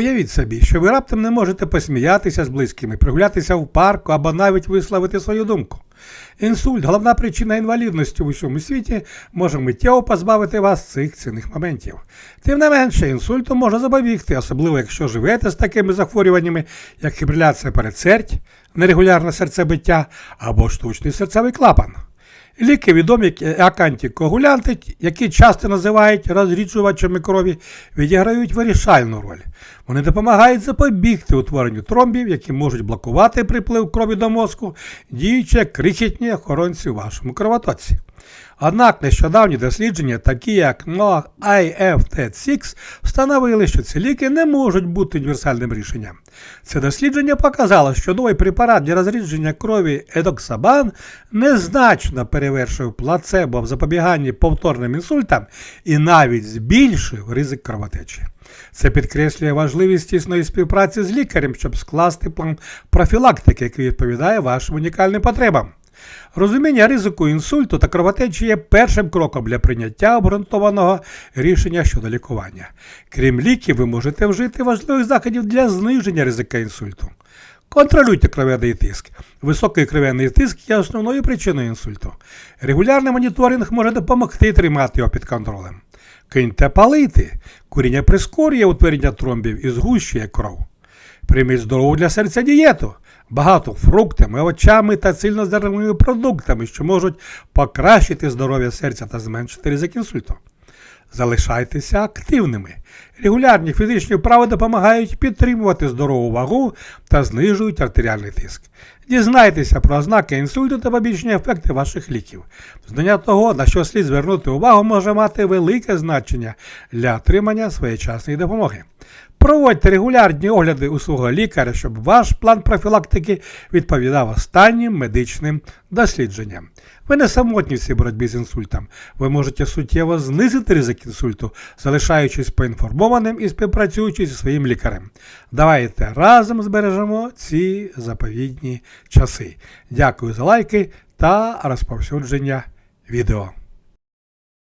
Уявіть собі, що ви раптом не можете посміятися з близькими, прогулятися в парку або навіть висловити свою думку. Інсульт, головна причина інвалідності в усьому світі, може миттєво позбавити вас цих цінних моментів. Тим не менше, інсульту може запобігти, особливо якщо живете з такими захворюваннями, як фібриляція передсердь, нерегулярне серцебиття або штучний серцевий клапан. Ліки відомі як антикоагулянти, які часто називають розріджувачами крові, відіграють вирішальну роль. Вони допомагають запобігти утворенню тромбів, які можуть блокувати приплив крові до мозку, діючи крихітні охоронці у вашому кровотоці. Однак нещодавні дослідження, такі як NOAA IFT6, встановили, що ці ліки не можуть бути універсальним рішенням. Це дослідження показало, що новий препарат для розрідження крові Едоксабан незначно перевершив плацебо в запобіганні повторним інсультам і навіть збільшив ризик кровотечі. Це підкреслює важливість тісної співпраці з лікарем, щоб скласти план профілактики, який відповідає вашим унікальним потребам. Розуміння ризику інсульту та кровотечі є першим кроком для прийняття обґрунтованого рішення щодо лікування. Крім ліків, ви можете вжити важливих заходів для зниження ризика інсульту. Контролюйте кров'яний тиск. Високий кров'яний тиск є основною причиною інсульту. Регулярний моніторинг може допомогти тримати його під контролем. Киньте палити. Куріння прискорює утворення тромбів і згущує кров. Прийміть здорову для серця дієту. Багато фруктами, овочами та цільнозерновими продуктами, що можуть покращити здоров'я серця та зменшити ризик інсульту. Залишайтеся активними. Регулярні фізичні вправи допомагають підтримувати здорову вагу та знижують артеріальний тиск. Дізнайтеся про ознаки інсульту та побічні ефекти ваших ліків. Знання того, на що слід звернути увагу, може мати велике значення для отримання своєчасної допомоги. Проводьте регулярні огляди у свого лікаря, щоб ваш план профілактики відповідав останнім медичним дослідженням. Ви не самотні в цій боротьбі з інсультом. Ви можете суттєво знизити ризик інсульту, залишаючись поінформованим і співпрацюючи зі своїм лікарем. Давайте разом збережемо ці заповідні часи. Дякую за лайки та розповсюдження відео.